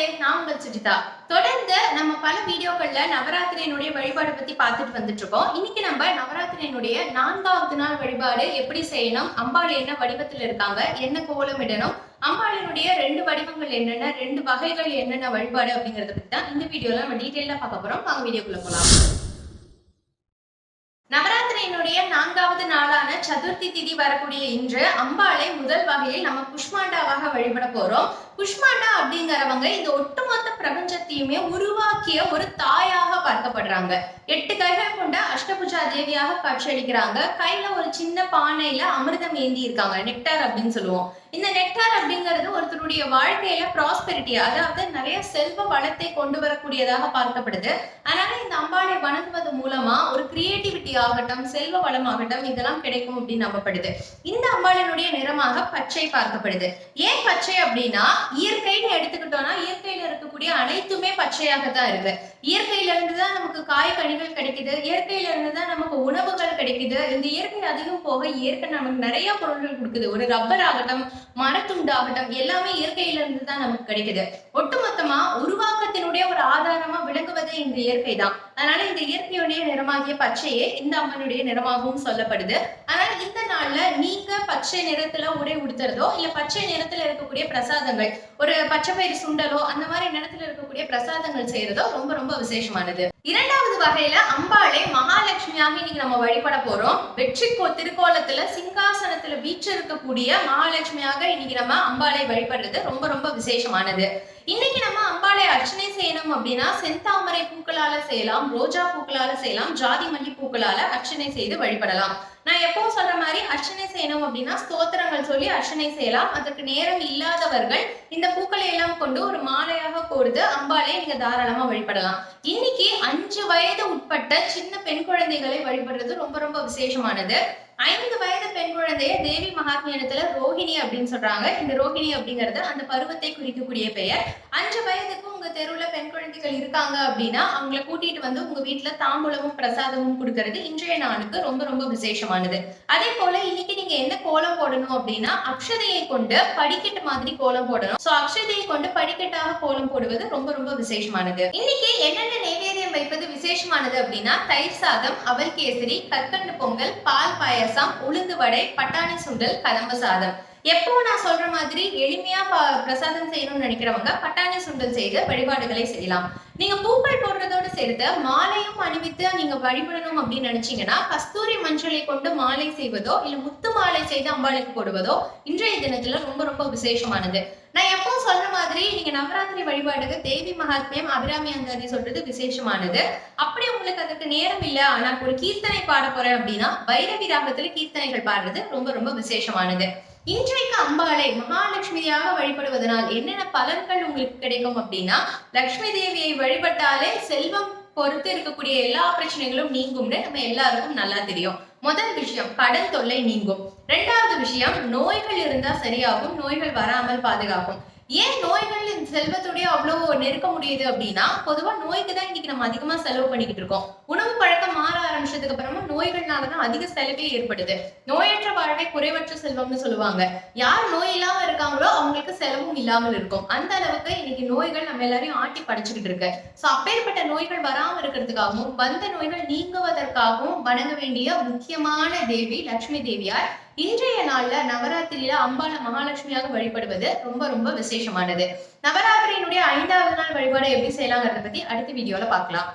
மக்களே நான் உங்கள் சுஜிதா. தொடர்ந்து நம்ம பல வீடியோக்கள்ல நவராத்திரியினுடைய வழிபாடு பத்தி பார்த்துட்டு வந்துட்டு இருக்கோம் இன்னைக்கு நம்ம நவராத்திரியினுடைய நான்காவது நாள் வழிபாடு எப்படி செய்யணும் அம்பாள் என்ன வடிவத்தில் இருக்காங்க என்ன கோலம் இடணும் அம்பாளினுடைய ரெண்டு வடிவங்கள் என்னென்ன ரெண்டு வகைகள் என்னென்ன வழிபாடு அப்படிங்கறத பத்தி தான் இந்த வீடியோல நம்ம டீட்டெயிலா பார்க்க போறோம். வாங்க வீடியோக்குள்ள போலாம். நான்காவது நாளான சதுர்த்தி திதி வரக்கூடிய இன்று அம்பாளை முதல் வகையில் நம்ம புஷ்மாண்டாவாக வழிபட போறோம். புஷ்மாண்டா அப்படிங்கிறவங்க இந்த ஒட்டு பிரபஞ்சத்தையுமே உருவாக்கிய ஒரு தாயாக பார்க்கப்படுறாங்க. எட்டு கைகள் கொண்ட அஷ்டபுஜா தேவியாக காட்சியளிக்கிறாங்க. கையில ஒரு சின்ன பானையில அமிர்தம் ஏந்தி இருக்காங்க. நெக்டார் அப்படின்னு சொல்லுவோம். இந்த நெக்டார் அப்படிங்கிறது ஒருத்தருடைய வாழ்க்கையில ப்ராஸ்பெரிட்டி அதாவது நிறைய செல்வ வளத்தை கொண்டு வரக்கூடியதாக பார்க்கப்படுது. அதனால இந்த அம்பாளை வணங்குவது மூலமா ஒரு கிரியேட்டிவிட்டி ஆகட்டும் செல்வ வளம் ஆகட்டும் இதெல்லாம் கிடைக்கும் அப்படின்னு நம்பப்படுது. இந்த அம்பாளினுடைய நிறமாக பச்சை பார்க்கப்படுது. ஏன் பச்சை அப்படின்னா இயற்கைன்னு எடுத்துக்கிட்டோம்னா இயற்கையில இருக்கக்கூடிய அனைத்துமே பச்சையாக தான் இருக்கு. இயற்கையில இருந்து தான் நமக்கு காய் கனிகள் கிடைக்குது. இயற்கையில இருந்து தான் நமக்கு உணவுகள் கிடைக்குது. இந்த இயற்கை அதிகம் போக இயற்கை நமக்கு நிறைய பொருட்கள் கொடுக்குது. ஒரு ரப்பர் ஆகட்டும் மரத்துண்டு ஆகட்டும் எல்லாமே இயற்கையில இருந்து தான் நமக்கு கிடைக்குது. ஒட்டுமொத்தமா உருவ ஒரு இந்த இயற்கை தான். அதனால இந்த இயற்கையுடைய நிறமாகிய பச்சையே இந்த அம்மனுடைய நிறமாகவும் சொல்லப்படுது. அதனால இந்த நாள்ல நீங்க பச்சை நிறத்துல உடை உடுத்துறதோ இல்ல பச்சை நிறத்துல இருக்கக்கூடிய பிரசாதங்கள் ஒரு பச்சை பயிர் சுண்டலோ அந்த மாதிரி நிறத்துல இருக்கக்கூடிய பிரசாதங்கள் செய்யறதோ ரொம்ப ரொம்ப விசேஷமானது. இரண்டாவது வகையில அம்பாளை மகாலட்சுமியாக இன்னைக்கு நம்ம வழிபட போறோம். வெற்றி கோ திருக்கோலத்துல சிங்காசனத்துல வீற்றிருக்கக்கூடிய மகாலட்சுமியாக இன்னைக்கு நம்ம அம்பாளை வழிபடுறது ரொம்ப ரொம்ப விசேஷமானது. இன்னைக்கு நம்ம அம்பாளை அர்ச்சனை செய்யணும் அப்படின்னா செந்தாமரை பூக்களால செய்யலாம் ரோஜா பூக்களால செய்யலாம் ஜாதி மல்லி பூக்களால அர்ச்சனை செய்து வழிபடலாம். நான் எப்பவும் சொல்ற மாதிரி அர்ச்சனை செய்யணும் அப்படின்னா ஸ்தோத்திரங்கள் சொல்லி அர்ச்சனை செய்யலாம். அதற்கு நேரம் இல்லாதவர்கள் இந்த பூக்களை எல்லாம் கொண்டு ஒரு மாலையாக கோர்த்து அம்பாளை நீங்க தாராளமா வழிபடலாம். இன்னைக்கு அஞ்சு வயது உட்பட்ட சின்ன பெண் குழந்தைகளை வழிபடுறது ரொம்ப ரொம்ப விசேஷமானது. ஐந்து வயது பெண் குழந்தைய தேவி மகாத்மியத்துல ரோஹிணி அப்படின்னு சொல்றாங்க. இந்த ரோஹிணி அப்படிங்கறது அந்த பருவத்தை குறிக்கக்கூடிய பெயர். அஞ்சு வயதுக்கு உங்க தெருவுல பெண் குழந்தைகள் இருக்காங்க அப்படின்னா அவங்கள கூட்டிட்டு வந்து உங்க வீட்டுல தாம்பூலமும் பிரசாதமும் கொடுக்கறது இன்றைய நாளுக்கு ரொம்ப ரொம்ப விசேஷமானது. அதே போல இன்னைக்கு நீங்க கோலம் போடணும் அப்படின்னா அக்ஷதையை கொண்டு படிக்கட்டு மாதிரி கோலம் போடணும். சோ அக்ஷதையை கொண்டு படிக்கட்டாக கோலம் போடுவது ரொம்ப ரொம்ப விசேஷமானது. இன்னைக்கு என்னென்ன நைவேத்தியம் வைப்பது விசேஷமானது அப்படின்னா தயிர் சாதம் அவல் கேசரி கற்கண்டு பொங்கல் பால் பாயசம் உளுந்து வடை பட்டாணி சுண்டல் கதம்ப சாதம். எப்போ நான் சொல்ற மாதிரி எளிமையா பிரசாதம் செய்யணும்னு நினைக்கிறவங்க பட்டாணி சுண்டல் செய்து வழிபாடுகளை செய்யலாம். நீங்க பூக்கள் போடுற போடுறதோடு மாலையும் அணிவித்து நீங்க வழிபடணும் அப்படின்னு நினைச்சீங்கன்னா கஸ்தூரி மஞ்சளை கொண்டு மாலை செய்வதோ இல்ல முத்து மாலை செய்து அம்பாளுக்கு போடுவதோ இன்றைய தினத்துல ரொம்ப ரொம்ப விசேஷமானது. நான் எப்போ சொல்ற மாதிரி நீங்க நவராத்திரி வழிபாடுக்கு தேவி மகாத்மியம் அபிராமி அந்தாதி சொல்றது விசேஷமானது. அப்படி உங்களுக்கு அதுக்கு நேரம் இல்ல ஆனா ஒரு கீர்த்தனை பாட போறேன் அப்படின்னா பைரவி ராகத்துல கீர்த்தனைகள் பாடுறது ரொம்ப ரொம்ப விசேஷமானது. இன்றைக்கு அம்பாளை மகாலட்சுமியாக வழிபடுவதனால் என்னென்ன பலன்கள் உங்களுக்கு கிடைக்கும் அப்படின்னா லக்ஷ்மி தேவியை வழிபட்டாலே செல்வம் பொறுத்து இருக்கக்கூடிய எல்லா பிரச்சனைகளும் நீங்கும்னு நம்ம எல்லாருக்கும் நல்லா தெரியும். முதல் விஷயம் கடன் தொல்லை நீங்கும். ரெண்டாவது விஷயம் நோய்கள் இருந்தா சரியாகும் நோய்கள் வராமல் பாதுகாக்கும். ஏன் நோய்கள் இந்த செல்வத்துடைய அவ்வளோ நெருக்க முடியுது அப்படின்னா பொதுவா நோய்க்கு தான் இன்னைக்கு நம்ம அதிகமா செலவு பண்ணிக்கிட்டு இருக்கோம். உணவு பழக்கம் மாற ஆரம்பிச்சதுக்கு அப்புறமா நோய்கள்னாலதான் அதிக செலவே ஏற்படுது. நோயற்ற வாழ்வை குறைவற்ற செல்வம்னு சொல்லுவாங்க. யார் நோய் இல்லாம இருக்காங்களோ அவங்களுக்கு செலவும் இல்லாமல் இருக்கும். அந்த அளவுக்கு இன்னைக்கு நோய்கள் நம்ம எல்லாரையும் ஆட்டி படைச்சுக்கிட்டு இருக்கு. சோ அப்பேற்பட்ட நோய்கள் வராம இருக்கிறதுக்காகவும் வந்த நோய்கள் நீங்குவதற்காகவும் வணங்க வேண்டிய முக்கியமான தேவி லட்சுமி தேவியார். இன்றைய நாள்ல நவராத்திரியில அம்பாள மகாலட்சுமியாக வழிபடுவது ரொம்ப ரொம்ப விசேஷமானது. நவராத்திரியினுடைய ஐந்தாவது நாள் வழிபாடு எப்படி செய்யலாங்கிறத பத்தி அடுத்த வீடியோல பார்க்கலாம்.